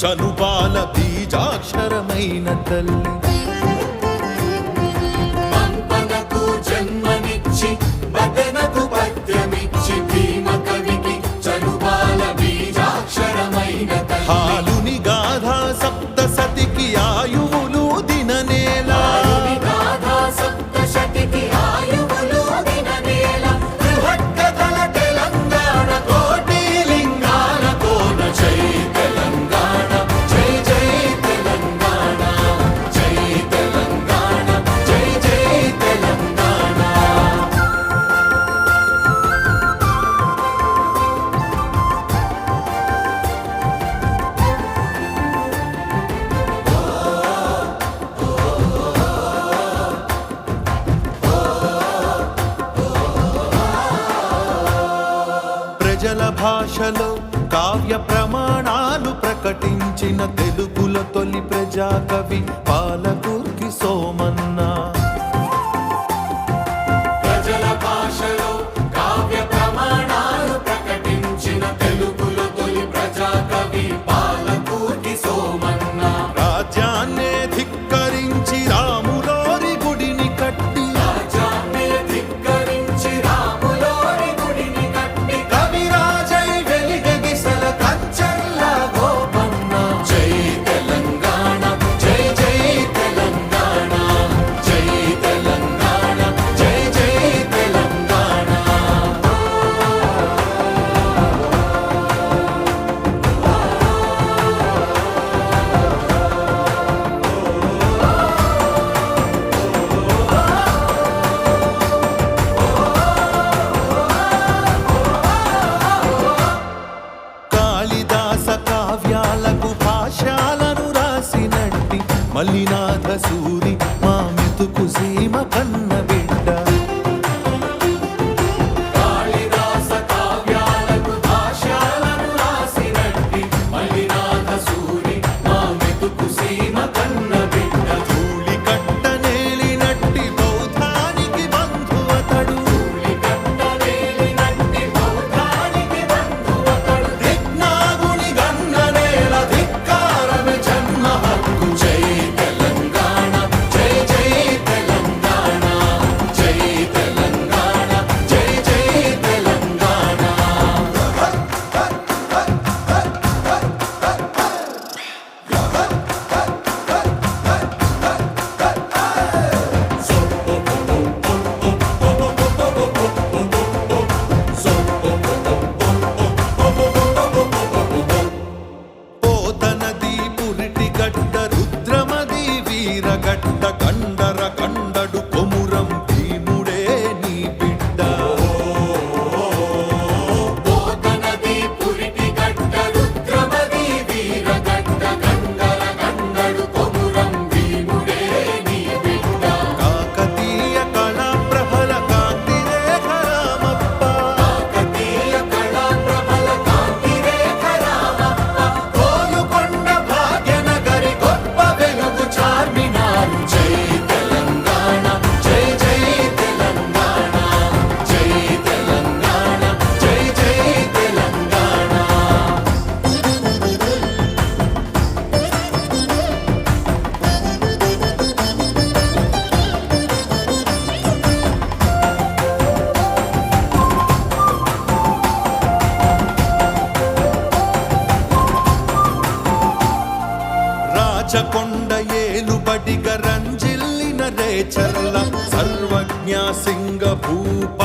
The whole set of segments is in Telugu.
చనుబాల బీజాక్షరమైన తల్లి. కావ్య ప్రమాణాలు ప్రకటించిన తెలుగుల తొలి ప్రజాకవి పాలకూర్కి సోమన్ మల్లినాథ సూ రాచకొండ ఏలుబడిగ రంజిల్లిన రేచల్ల సర్వజ్ఞ సింగ భూప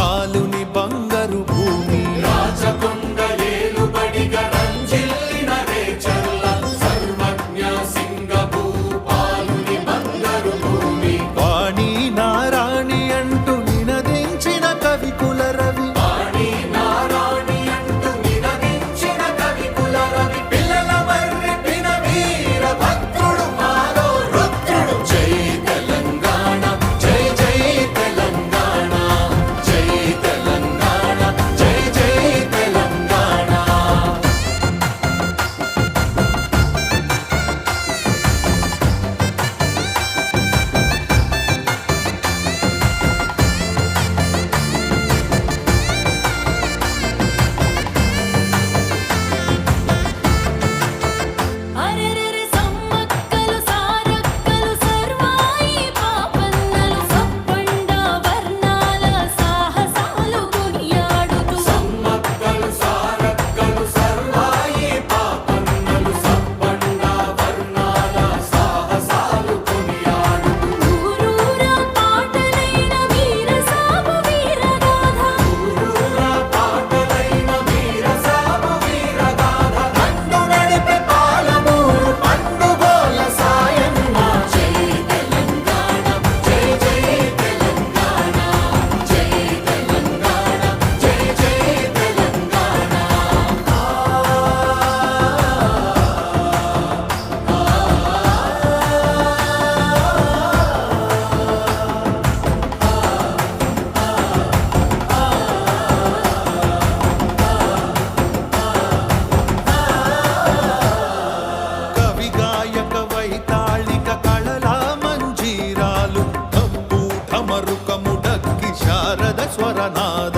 స్వరనాద.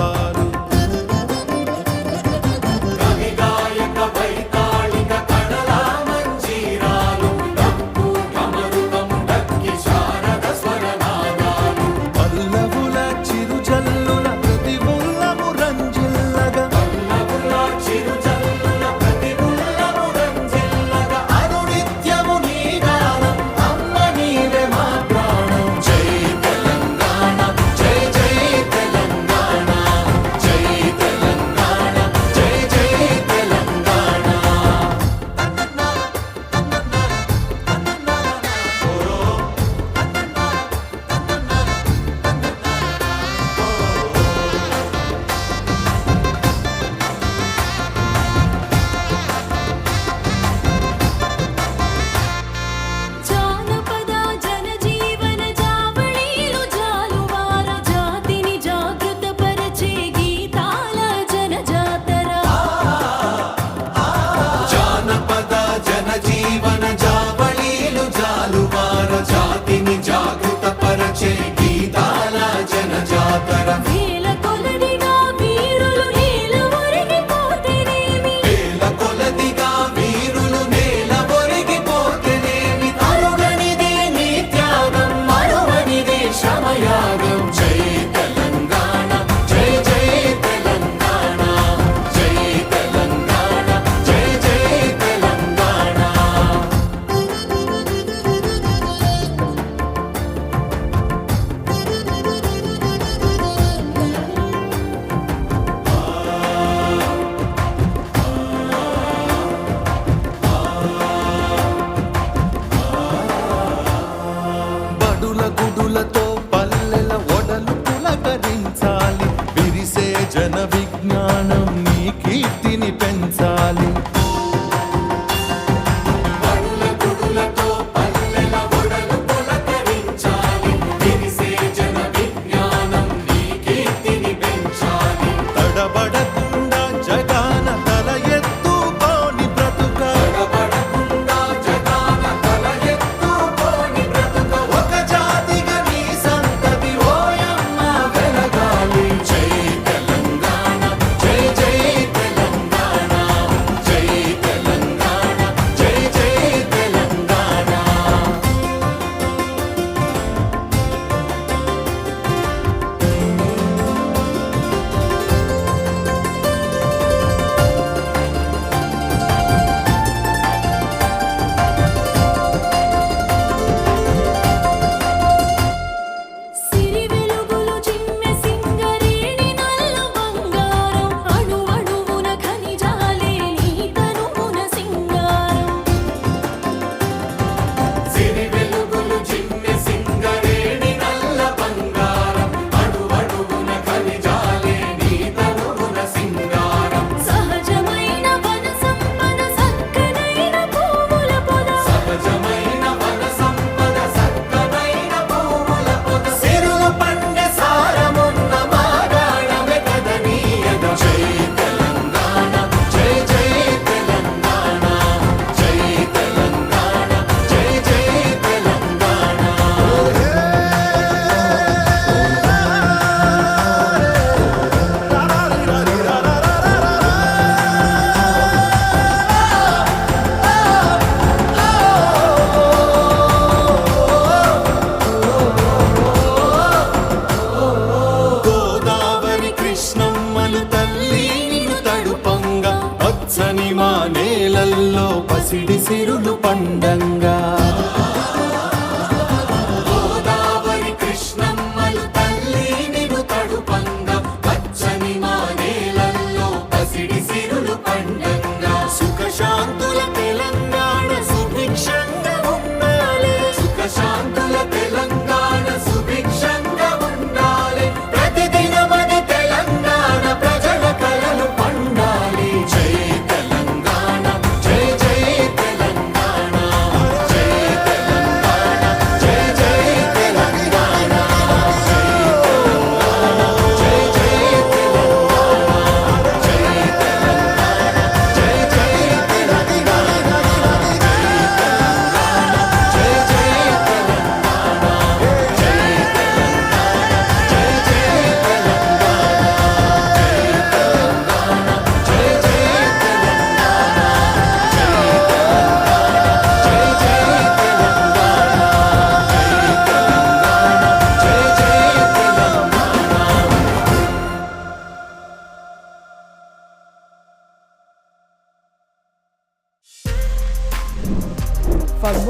పండంగా